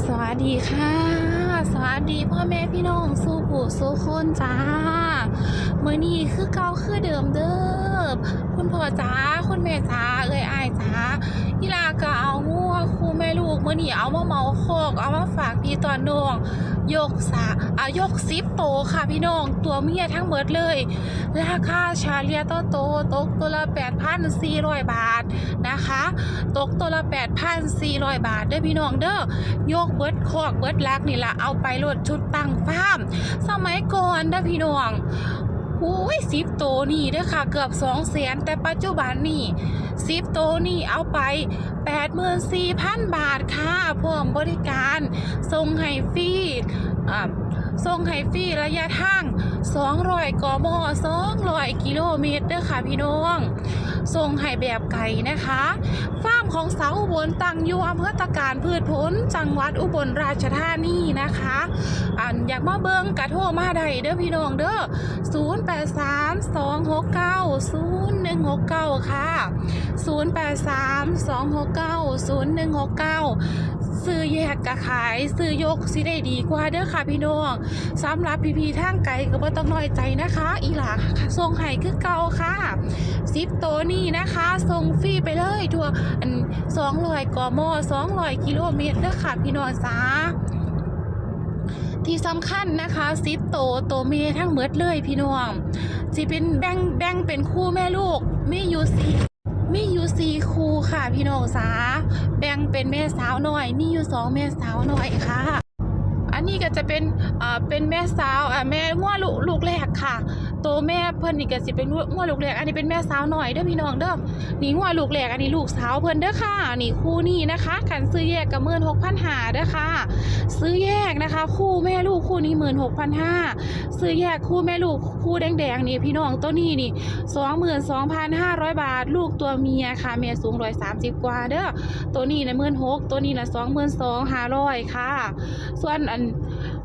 สวัสดีค่ะ สวัสดีพ่อแม่พี่น้องสู้ผู้สู้คนจ้าเมื่อนี้คือเก่าคือเดิมเด้อคุณพ่อจ้าคุณแม่จ้าเอ้ยอายจ้าอีลาก็เอางัวคู่แม่ลูกเมื่อนี้เอามาเมาโคกเอามาฝากพี่ตอนน้อง ยกสาอายกซิปโตค่ะพี่น้อง ตัวเมียทั้งหมดเลย ราคาชาเลียตโตโตตกตัวละ8,400 บาทนะคะ ตกตัวละ 8,400 บาทเด้อพี่น้องเด้อยกเบิดคอกเบิดลักนี่ละเอาไปโลดชุดตั้งฟาร์มสมัยก่อนเด้อพี่น้อง อ้ยสิบโตนี่เด้อค่ะ เกือบสองแสนแต่ปัจจุบันนี่สิบโตนี่เอาไปแปดหมื่นสี่พันบาทค่ะพร้อมบริการส่งให้ฟรีอ่าส่งให้ฟรีระยะทาง 200กม200กิโลเมตรเด้อค่ะพี่น้องส่งให้แบบไก่นะคะฟาร์มของสาวอุบลตั้งอยู่อำเภอตะการพืชผลจังหวัดอุบลราชธานีนะคะอันอยากมาเบิงกระโทรมาได้เด้อพี่น้องเด้อ0832690169 ค่ะ 0832690169 ซื้อแยกกะขายซื้อยกสิได้ดีกว่าเด้อค่ะพี่น้องสำหรับพี่ๆทางไกลก็บ่ต้องน้อยใจนะคะ อีหลาส่งให้คือเก่าค่ะซิปโตนี่นะคะส่งฟรีไปเลยทั่วอัน200กม200กิโลเมตรเด้อค่ะพี่น้องจ้าที่สำคัญนะคะซิปโตโตเมทั้งหมดเลยพี่น้องสิเป็นแบ่งแบ่งเป็นคู่แม่ลูกไมีอยู่สี่ มีอยู่สี่คู่ค่ะพี่น้องสาแบ่งเป็นแม่สาวหน่อย มีอยู่สองแม่สาวหน่อยค่ะ อันนี้ก็จะเป็นอ่าเป็นแม่สาวอ่าแม่งัวลูกลูกแรกค่ะ โตแม่เพิ่นนี่ก็สิเป็นงัวลูกแรกอันนี้เป็นแม่สาวหน่อยเด้อพี่น้องเด้อนี่งัวลูกแรกอันนี้ลูกสาวเพิ่นเด้อค่ะนี่คู่นี้นะคะกันซื้อแยกกับหมื่นหกพันหาเด้อค่ะ ซื้อแยกนะคะ คู่แม่ลูกคู่นี้หมื่นหกพันห้าซื้อแยกคู่แม่ลูกคู่แดงๆนี่พี่น้องตัวนี้นี่สองหมื่นสองพันห้าร้อยบาท ลูกตัวเมียค่ะเมียสูงร้อยสามสิบกว่าเด้อตัวนี้นะหมื่นหกตัวนี้นะสองหมื่นสองห้าร้อยค่ะ ส่วนอัน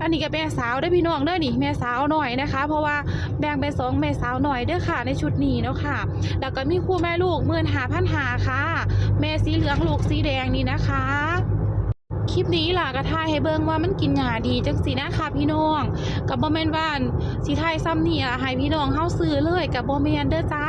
อันนี้ก็แม่สาวได้พี่น้องเด้อนี่แม่สาวหน่อยนะคะ เพราะว่าแบ่งเป็นสองแม่สาวหน่อยเด้อค่ะในชุดนี้เนาะค่ะ แล้วก็มีคู่แม่ลูกหมื่นหาพันหาค่ะ แม่สีเหลืองลูกสีแดงนี่นะคะ คลิปนี้ล่ะกระทายให้เบิ่งว่ามันกินหญ้าดีจังสีนะคะพี่น้องกับบ่แม่นว่าสิทยซ้ำนี่ล่ะให้พี่น้องเฮาซื้อเลยกับบ่แม่นเด้อจ้า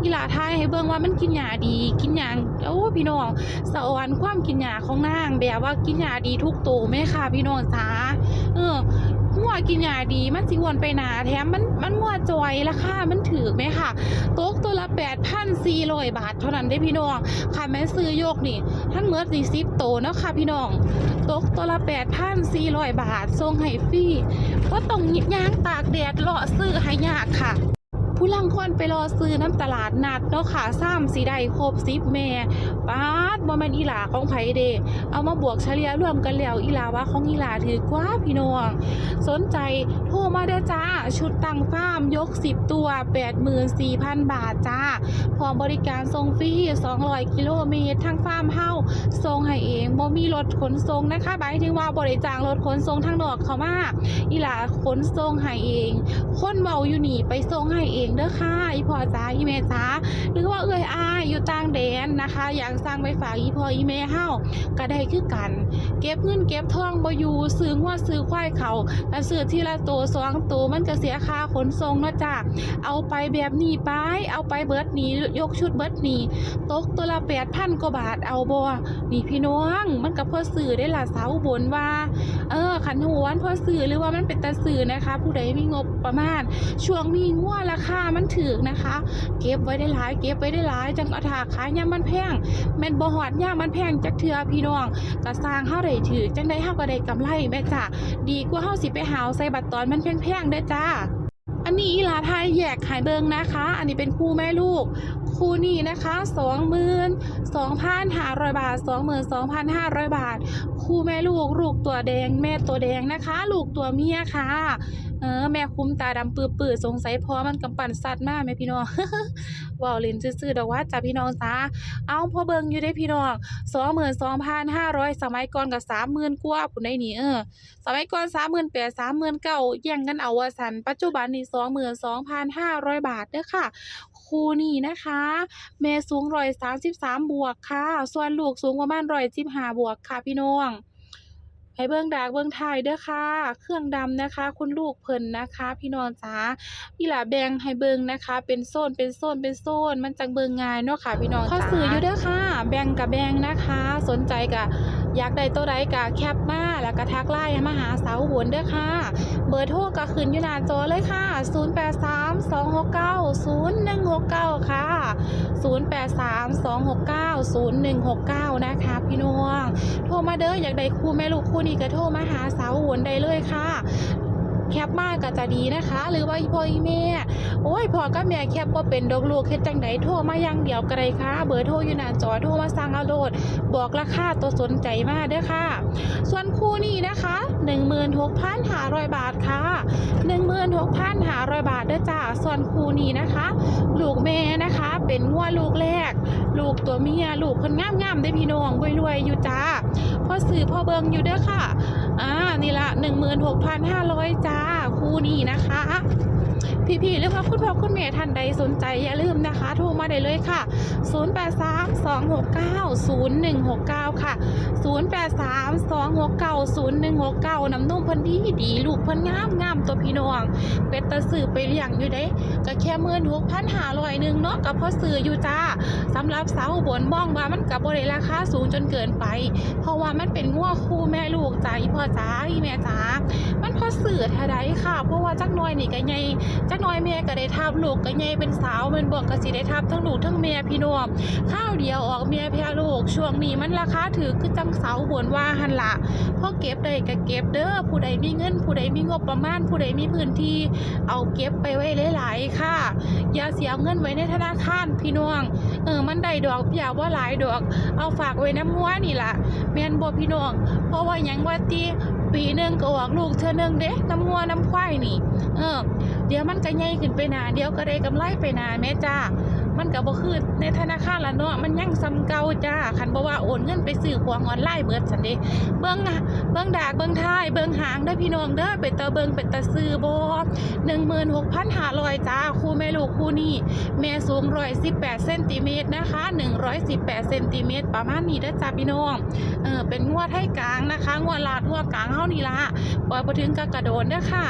อีหล่าทายให้เบิ่งว่ามันกินหญ้าดี กินหยังโอ้พี่น้องสะออนความกินหญ้าของนางแบบว่ากินหญ้าดีทุกตัวแม่ค่ะพี่น้องจ้าเออ หัวกินยาดี มันสิวนไปหนาแถมมันมันมัวจอยราคามันถือไหมค่ะตกตัวละแปดพันสี่ร้อยบาทเท่านั้นได้พี่น้องค่ะแม่ซื้อโยกนี่ทั้งเมื่อสี่สิบโตเนาะค่ะพี่น้องตกตัวละแปดพันสี่ร้อยบาททรงให้ฟรีก็ต้องย่างตากแดดเลาะซื้อให้ยากค่ะ ผู้ลังคนไปรอซื้อน้ำตลาดนัดเนาะค่ะซ้ำสีได้ครบซิปแม่ป้าดบ่แม่นอีหลาของไผเดเอามาบวกเฉลี่ยรวมกันแล้วอีหลาว่าของอีหลาถือกว่าพี่น้อง สนใจโทรมาเด้อจ้า ชุดตังฟามยก 10 ตัว 84,000 บาทจ้า พร้อมบริการส่งฟรี200 กิโลเมตรทางฟาร์มเฮาส่งให้เองบ่มีรถขนส่งนะคะหมายถึงว่าบริจางรถขนส่งทางนอกเขามาอีหลาขนส่งให้เอง คนเมาอยู่นี่ไปส่งให้เองเด้อค่ะอีพ่อจ้าอีเมจ้าหรือว่าเอ้ยอายอยู่ต่างแดนนะคะ อยากสั่งไปฝากอีพ่ออีเมเฮาก็ได้คือกัน เก็บเงินเก็บทองบ่อยู่ซื้อว่าซื้อควายเขาแต่ซื้อที่ละตัวสองตัวมันก็เสียค่าขนส่งนะจ้าเอาไปแบบนี้ไปเอาไปเบิดนี้ยกชุดเบิดนี้ตกตัวละแปดพันกว่าบาทเอาบ่นี่พี่น้องมันกับพ่อสื่อได้ล่ะสาวบนว่า เออขันหวนพ่อสื่อหรือว่ามันเป็นตาสื่อนะคะ ผู้ใดมีงบประมาณช่วงนี้งัวราคามันถึกนะคะ เก็บไว้ได้หลายเก็บไว้ได้หลายจังอาถาขายย่ามันแพงแม่นบ่ฮอดย่ามันแพงจักเทื่อพี่น้องก็สร้างเฮาได้ถือจังได้เฮาก็ได้กำไรแม่จ้ะดีกว่าเฮาสิไปหาวใส่บัตรตอนมันแพงๆเด้อจ้าอันนี้อีลาไทยแยกขายเบิงนะคะ อันนี้เป็นคู่แม่ลูก คู่นี้นะคะสองหมื่นสองพันห้าร้อยบาทสองหมื่นสองพันห้าร้อยบาท คู่แม่ลูก ลูกตัวแดงแม่ตัวแดงนะคะ ลูกตัวเมียค่ะ เออแม่คุ้มตาดำปื้อปื้อๆสงสัยพอมันกำปั่นสัตว์มากไหมพี่น้องว่าวเล่นซื่อๆดอกว่าจ้าพี่น้องจ้าเอาพอเบิงอยู่ได้พี่น้องสองหมื่นสองพันห้าร้อยสมัยก่อนกับสามหมื่นกว่าผู้ใดนี่เออสมัยก่อนสามหมื่นแปดสามหมื่นเก้าแย่งกันเอาว่าสันปัจจุบันนี่สองหมื่นสองพันห้าร้อยบาทเด้อค่ะคู่นี่นะคะ แม่สูงร้อยสามสิบสามบวกค่ะ ส่วนลูกสูงประมาณร้อยสิบห้าบวกค่ะพี่น้อง ให้เบิ่งดากเบิ่งท้ายเด้อค่ะ เครื่องดำนะคะ คุณลูกเพิ่นนะคะ พี่น้องจ๋าอีหลาแบ่งให้เบิ่งนะคะ เป็นโซนเป็นโซนเป็นโซน มันจังเบิ่งง่ายเนาะค่ะ พี่น้องจ๋าขอซื้ออยู่เด้อค่ะ แบ่งกับแบ่งนะคะ สนใจก็ อยากได้ตัวใดก็แคปมาแล้วก็ทักไลน์มาหาสาวหวนเด้อค่ะ เบอร์โทรก็ขึ้นอยู่หน้าจอเลยค่ะ 0832690169 ค่ะ 0832690169 นะคะ พี่น้องโทรมาเด้ออยากได้คู่แม่ลูกคู่นี้ก็โทรมาหาสาวหวนได้เลยค่ะ แคปมากก็จะดีนะคะ หรือว่าพ่อแม่โอ้ยพ่อกับแม่แคปบ่เป็นดอกลูกเฮ็ดจังไดโทรมาอย่างเดียวก็ได้ค่ะ เบอร์โทรอยู่หน้าจอโทรมาสั่งเอาโลด บอกราคาตัวสนใจมากเด้อค่ะ ส่วนคู่นี้นะคะ 16,500 บาทค่ะ16,500 บาทเด้อจ้าส่วนคู่นี้นะคะ ลูกแม่นะคะ เป็นงัวลูกแรก ลูกตัวเมียลูกคนงามๆได้พี่น้องรวยๆอยู่จ้าพ่อสื่อพ่อเบิงอยู่เด้อค่ะอ่านี่ละ16,500จ้าคู่นี้นะคะ พี่ๆหรือว่าคุณพ่อคุณแม่ท่านใดสนใจอย่าลืมนะคะ โทรมาได้เลยค่ะ 0832690169 ค่ะ 0832690169 น้ำนุ่มเพันดีดีลูกพันงามงามตัวพี่น้อง เป็ดตะสื่อไปเลี้ยงอยู่เด้ก็แค่หมื่อนหกพันหาร้อยหนึ่งเนาะกับพ่อสื่ออยู่จ้าสำหรับสาวอุบนมองว่ามันกับบริราคาสูงจนเกินไป เพราะว่ามันเป็นงัวคู่แม่ลูกจ้าพ่อจ้าอีแม่จ้ามันพ่อสื่อท่าใดค่ะ เพราะว่าจักน้อยนี่ก็ใหญ่จักน้อยแม่ก็ได้ทับลูกก็ใหญ่เป็นสาวแมันบอกก็สิได้ทับทั้งลูกทั้งแม่พี่น้องข้าวเดียวออกเมียแพ้ลูกช่วงนี้มันราคาถือคือจังเสาบวนว่าหันละพอเก็บได้ก็เก็บเด้อผู้ใดมีเงิน ผู้ใดมีงบประมาณ ผู้ใดมีพื้นที่เอาเก็บไปไว้หลายๆค่ะ อย่าเสียเงินไว้ในธนาคารพี่น้องเออมันได้ดอกอย่าว่าหลายดอก เอาฝากไว้น้ำมัวนี่ล่ะแม่นบ่พี่น้องเพราะว่ายังว่าติปีหนึงก็ออกลูกเทื่อหนึ่งเด้น้ำงัวน้ำควายนี่ เออ เดี๋ยวมันก็ใหญ่ขึ้นไปนาเดี๋ยวก็ได้กำไรไปนาแม่จ้า มันก็บ่คือในธนาคารละเนาะมันยังซ้ำเก่าจ้าคันบ่ว่าโอนเงินไปซื้อของออนไลน์เบิดซั่นเด้เบิ่งเบิ่งดากเบิ่งท้ายเบิ่งหางเด้พี่น้องเด้อเป็นตาเบิ่งเป็นตาซื้อบ่16,500จ้าคู่แม่ลูกคู่นี้แม่สูง118เซนติเมตรนะคะ118เซนติเมตรประมาณนี้เด้อจ้าพี่น้องเออเป็นงวดไทยกลางนะคะงวดลาดงวดกลางเฮานี่ล่ะปล่อยบ่ถึงกะกระโดนเด้อค่ะ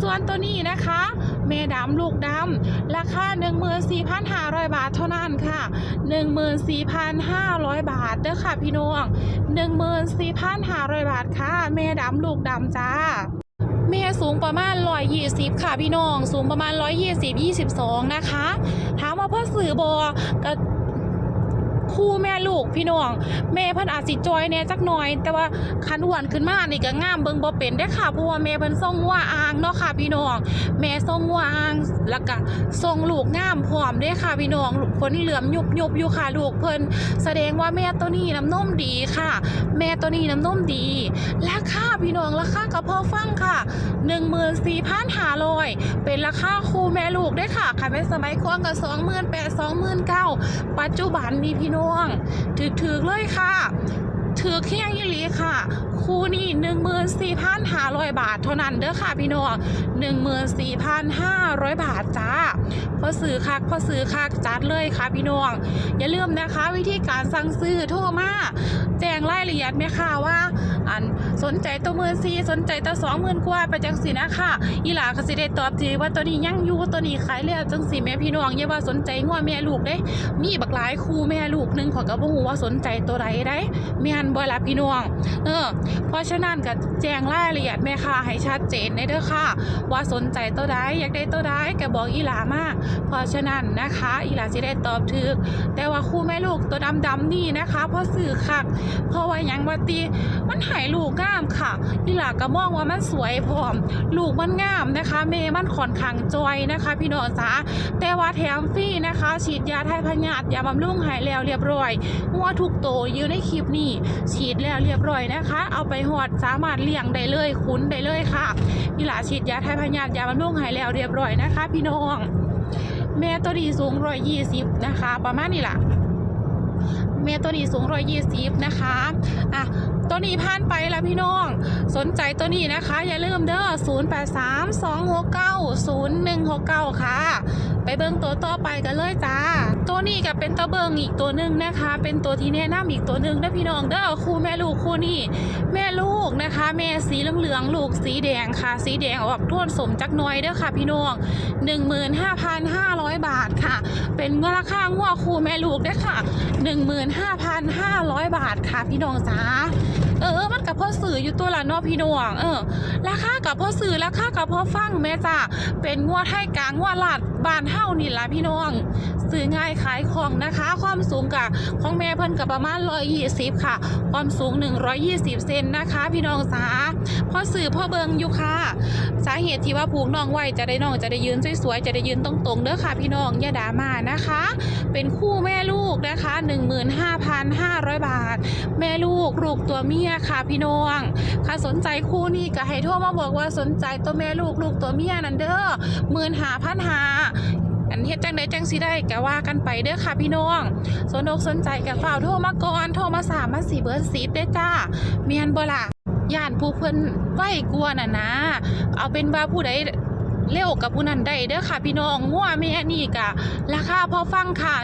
ส่วนตัวนี้นะคะ แม่ดำลูกดำราคา 14,500 บาทเท่านั้นค่ะ 14,500 บาทเด้อค่ะพี่น้อง 14,500 บาทค่ะ แม่ดำลูกดำจ้าแม่สูงประมาณ120ค่ะพี่น้อง สูงประมาณ120 22นะคะ ถามว่าพ่อสื่อบอก็ คู่แม่ลูกพี่น้องแม่เพิ่นอาจสิจอยแหน่จักหน่อย แต่ว่าคันอ้วนขึ้นมานี่ก็งามเบิ่งบ่เป็นได้ค่ะเพราะว่าแม่เพิ่นส่งงัวอ่างเนาะค่ะพี่น้อง แม่ส่งงัวอ่างแล้วก็ส่งลูกงามพร้อมได้ค่ะพี่น้องลูกคนเหลือมยุบยุบอยู่ค่ะลูกเพิ่นแสดงว่าแม่ตัวนี้น้ำนมดีค่ะ แม่ตัวนี้น้ำนมดีราคา พี่น้องราคาก็พอฟังค่ะ14,500เป็นราคาคู่แม่ลูกได้ค่ะค่ะแม่สมัยก่อนก็28,000 29,000ปัจจุบันนี้พี่น้องถือๆเลยค่ะ ถือเคียงยี่หลีค่ะ คู่นี้14,500บาทเท่านั้นเด้อค่ะพี่น้อง14,500บาทจ้าพอซื้อคักพอซื้อคักจัดเลยค่ะพี่น้อง อย่าลืมนะคะวิธีการสั่งซื้อโทรมาแจ้งรายละเอียดแม่ค่ะว่าอันสนใจตัวมือซีสนใจตัวสองหมื่นกว่าไปจังสินะค่ะอีหลาก็สิได้ตอบทีว่าตัวนี้ยั่งยู่ตัวนี้ขายแล้วจังสิแม่พี่น้องอย่าว่าสนใจงัวแม่ลูกเด้ มีบักหลายคู่แม่ลูกหนึ่งขอยก็บ่ฮู้ว่าสนใจตัวใดได้แม่นบ่ล่ะพี่น้อง เออ เพราะฉะนั้นก็แจ้งรายละเอียดแม่ค่ะให้ชัดเจนในเด้อค่ะ ว่าสนใจตัวใดอยากได้ตัวใดก็บอกอีหลามาเพราะฉะนั้นนะคะ อีหลาสิได้ตอบถูกแต่ว่าคู่แม่ลูกตัวดำๆนี่นะคะเพราะสื่อคักเพราะว่ายังว่าติมันหายลูกงามค่ะ อีหลาก็มองว่ามันสวยพร้อม ลูกมันงามนะคะเมย์มันค่อนข้างจอยนะคะ พี่น้องจ๋าแต่ว่าแถมฟรีนะคะ ฉีดยาไทยพยาธิยาบำรุงหายแล้วเรียบร้อยงัวทุกโตอยู่ในคลิปนี้ฉีดแล้วเรียบร้อยนะคะ เอาไปหอดสามารถเลี้ยงได้เลยคุ้นได้เลยค่ะอีหลาฉีดยาไทยพยาธิยาบำรุงหายแล้วเรียบร้อยนะคะ พี่น้อง แม่ตัวดีสูงร้อยยี่สิบนะคะ ประมาณนี้ล่ะแม่ตัวนี้สูงร้อยยี่สิบนะคะ อะ ตัวนี้ผ่านไปแล้วพี่น้อง สนใจตัวนี้นะคะ อย่าลืมเด้อ0 8 3 2 6 9 0 1 6 9 ค่ะ ไปเบิ่งตัวต่อไปกันเลยจ้า ตัวนี้ก็เป็นตัวเบิ้งอีกตัวหนึ่งนะคะ เป็นตัวที่แนะนำอีกตัวหนึ่งนะพี่น้องเด้อคู่แม่ลูกคู่นี้แม่ลูกนะคะ แม่สีเหลืองๆลูกสีแดงค่ะ สีแดงออกโทนสมจักน้อยเด้อค่ะ พี่น้อง15,500 บาทค่ะ เป็นราคางัวคู่แม่ลูกเด้อค่ะ 15,500 บาทค่ะ พี่น้องจ้า เออ มันกับพ่อสื่ออยู่ตัวละเนาะพี่น้องเออ ราคากับพ่อสื่อราคากับพ่อฟังแม่จ้าเป็นงัวไทยกลางงัวลาดบานเฮานี่ละพี่น้องซื้อง่ายขายของนะคะ ความสูงกับของแม่เพิ่นกับประมาณ120ค่ะ ความสูง120เซนนะคะ พี่น้องจ้าพ่อสื่อพ่อเบิงอยู่ค่ะ สาเหตุที่ว่าผูกน้องไว้จะได้น้องจะได้ยืนสวยๆจะได้ยืนตรงๆเด้อค่ะ พี่น้องอย่าด่ามานะคะ เป็นคู่แม่ลูกนะคะ15,500บาท แม่ลูกลูกตัวเมียียค่ะพี่น้องค่ะสนใจคู่นี้ก็ให้โทรมาบอกว่าสนใจตัวแม่ลูกลูกตัวเมียนั่นเด้อหมื่นหาพันหาอันเฮ็ดจังได้จังสิได้ก็ว่ากันไปเด้อค่ะพี่น้อง สนอกสนใจกับฝ่าวโทรมาก่อนโทรมาสามมาสี่เบอร์สิบได้จ้าเมียนบ่ล่ะย่านผู้เพิ่นไหวกลัวน่ะนะ เอาเป็นว่าผู้ใด เร็วกับผู้นั้นได้เด้อค่ะ พี่น้องงัวแม่นี่กะราคาพอฟังค่ะ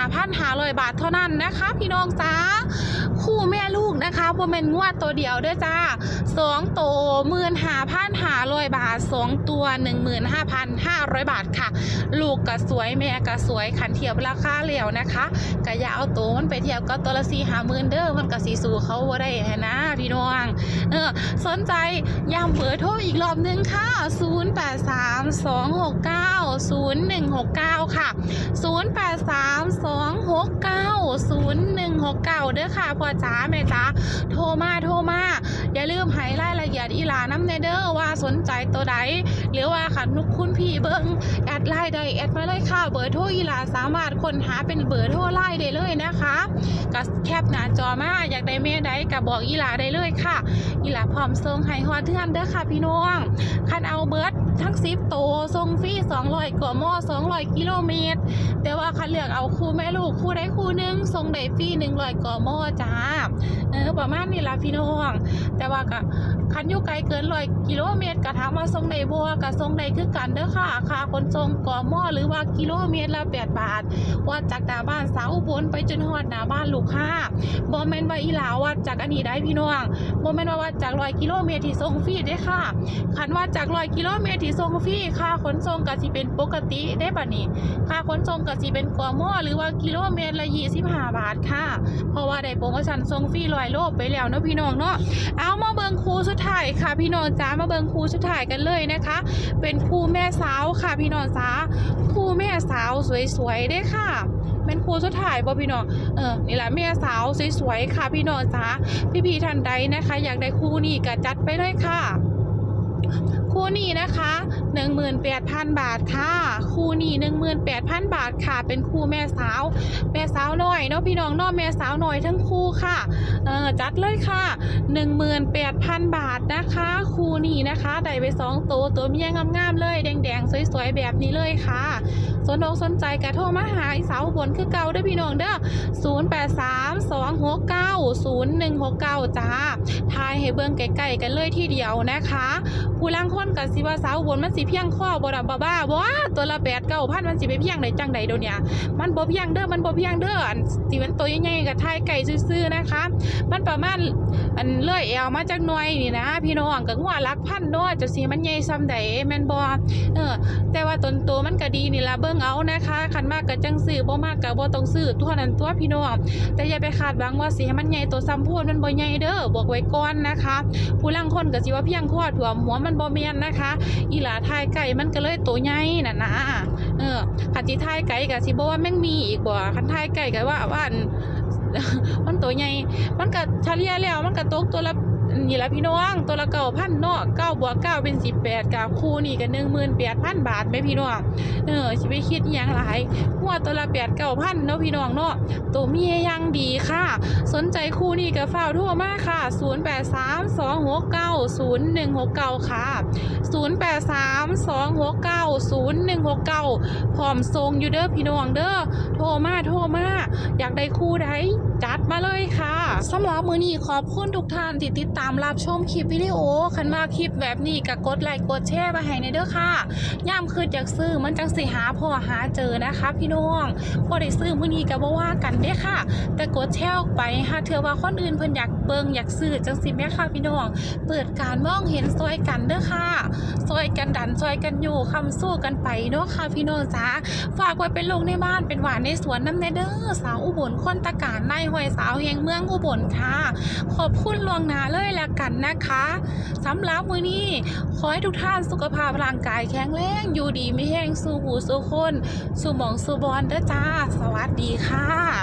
15,500บาทเท่านั้นนะคะ พี่น้องจ้าคู่แม่ลูกนะคะบ่แม่นงัวตัวเดียวเด้อจ้าสองตัว15,500บาทสองตัว15,500บาทค่ะ ลูกก็สวยแม่ก็สวยขันเทียบราคาแล้วนะคะก็อย่าเอาตัวมันไปเทียบกับตัวละสี่หาหมื่นเด้อมันก็สีสู่เขาบ่ได้หั้นะพี่น้องเออสนใจย้ำเบอร์โทรอีกรอบนึงค่ะ0832690169 ค่ะ 0832690169 เด้อค่ะพ่อจ๋าแม่จ๋าโทรมาโทรมา อย่าลืมให้รายละเอียดอีหลาน้ำเนเด้อว่าสนใจตัวใด หรือว่าขันนุกคุณพี่เบิ้งแอดไลน์ได้แอดมาเลยค่ะ เบอร์โทรอีหลาสามารถค้นหาเป็นเบอร์โทรไลน์ได้เลยนะคะก็แคปหน้าจอมาอยากได้เมย์ใดก็บบอกอีหลาได้เลยค่ะ อีหลาพร้อมส่งให้ฮอดเทือนเด้อค่ะพี่น้องคัน สิบโตทรงฟี่สองร้อยกว่ามอ200กิโลเมตร แต่ว่าคันเลือกเอาคู่แม่ลูกคู่ใดคู่หนึงทรงได้ฟรี100กว่ามอจ้าเออประมาณนี้ละพี่น้อง แต่ว่าก็ คันอยู่ไกลเกินร้อยกิโลเมตรก็ถามว่าส่งได้บ่ก็ส่งได้คือกันเด้อค่ะค่าขนส่งกมหรือว่ากิโลเมตรละ8บาท วัดจากหน้าบ้านสาวอุบลไปจนฮอดหน้าบ้านลูกค้าบ่แมนว่าอีหลาวัดจากอันนี้ได้พี่น้องบ่แมนว่าวัดจากร้อยกิโลเมตรที่ส่งฟรีเด้อค่ะคันวัดจากร้อยกิโลเมตรที่ส่งฟรีค่าขนส่งก็สิเป็นปกติได้บัดนี้ค่าขนส่งก็สิเป็นกมหรือว่ากิโลเมตรละ25บห้าบาทค่ะ เพราะว่าได้โปรโมชั่นส่งฟรีร้อยโลไปแล้วเนาะพี่น้องเนาะเอามาเบิงครูสุดท้ายค่ะพี่น้องจ้ามาเบิงครูชุดท้ายกันเลยนะคะ เป็นครูแม่สาวค่ะพี่น้องจ้าครูแม่สาวสวยๆเด้ค่ะเป็นครูสุดท้ายบ่พี่น้องเออนี่แหละแม่สาวสวยๆค่ะพี่น้องจ้าพี่ๆท่านใดนะคะ อยากได้ครูนี่ก็จัดไปเลยค่ะ คู่นี้นะคะ18,000 บาทค่ะ คู่นี้18,000 บาทค่ะ เป็นคู่แม่สาว แม่สาวหน่อยเนาะพี่น้องเนาะแม่สาวหน่อยทั้งคู่ค่ะเออจัดเลยค่ะ 18,000 บาทนะคะ คู่นี้นะคะได้ไปสองตัวตัวเมียงามๆเลย แดงๆ สวยๆ แบบนี้เลยค่ะสนอกสนใจกระโทรมาหาอีสาวบนคือเก่าด้อพี่น้องเด้อ0832690169 จ้าทายให้เบิ่งไกลๆกันเลยทีเดียวนะคะ ผู้ลังคนกับสิว่าสาวบนมันสิเพียงข้อบ่ดบ้าบ้าบ่ตัวละ8 9พันมันสิไปเพียงได้จังใดเดี๋ยวนี้มันบ่เพียงเด้อมันบ่เพียงเด้ออันสิมันตัวใหญ่ๆกับทายไก่ซื่อๆนะคะ มันประมาณอันเลื่อยแอวมาจากหน่วยนี่นะพี่น้องก็งัวหลักพันเนาะจะสิมันใหญ่ซ้ำใดแม่นบ่เออ แต่ว่าตนโตมันก็ดีนี่ล่ะเบิ่งเอานะคะคันมากก็จังซื้อบ่มากก็บ่ต้องซื้อทั่วนั้นตัวพี่น้องแต่อย่าไปคาดหวังว่าสิให้มันใหญ่ตัวซ้ำพูนมันบ่ใหญ่เด้อบอกไว้ก่อนนะคะ ผู้ลังคนก็สิว่าเพียงข้อถ่วหัวมันบ่แม่นนะคะ อีหลาทายไก่มันก็เลยตัวใหญ่น่ะนะเออขันสิทายไก่กับสิบว่าแม่งมีอีกบ่ขันทายไก่กับว่าว่านมันตัวใหญ่ มันก็เฉลี่ยแล้วมันก็ตกตัวละ นี่ละพี่น้องตัวละเก้าพันเนาะเก้าบวกเก้าเป็นสิบแปดกับคู่นี่ก็หนึ่งหมื่นแปดพันบาทไหมพี่น้องเออสิไปคิดยังหลายหัวตัวละแปดเก้าพันเนาะพี่น้องเนาะตัวเมียยังดีค่ะ สนใจคู่นี้ก็ฝ้าทั่วมาค่ะ0 8 3 2 6 9 0 1 6 9ค่ะ0 8 3 2 6 9 0 1 6 9พร้อมทรงอยู่เด้อพี่น้องเด้อโทรมาโทรมาอยากได้คู่ใดจัดมาเลยค่ะสำหรับมือนี้ขอบคุณทุกท่านที่ติดตามรับชมคลิปวิดีโอ คันมาคลิปแบบนี้ก็กดไลค์กดแชร์มาให้ในเด้อค่ะย่ามคืออยากซื้อมันจังสิหาพ่อหาเจอนะคะ พี่น้องพอได้ซื้อมือนี้ก็บ่ว่ากันเด้อค่ะ แต่กดแชร์ออกไปหากเธอว่าคนอื่นเพิ่นอยากเบิ่งอยากซื้อจังสิแม่ค่ะพี่น้อง เปิดการมองเห็นซอยกันเด้อค่ะซอยกันดันซอยกันอยู่คำสู้กันไปเนาะค่ะพี่น้องจ้าฝากไว้เป็นลงในบ้านเป็นหวานในสวนน้ำแนเด้อสาวอุบลคนตะการนายหอยสาวแห่งเมืองอุบลค่ะ ขอบคุณลวงนาเลยและกันนะคะสำหรับมือนี้ขอให้ทุกท่านสุขภาพร่างกายแข็งแรงอยู่ดีไม่แห้งสู้หูสู้คน สู้หมองสู้บอลเด้อจ้า สวัสดีค่ะ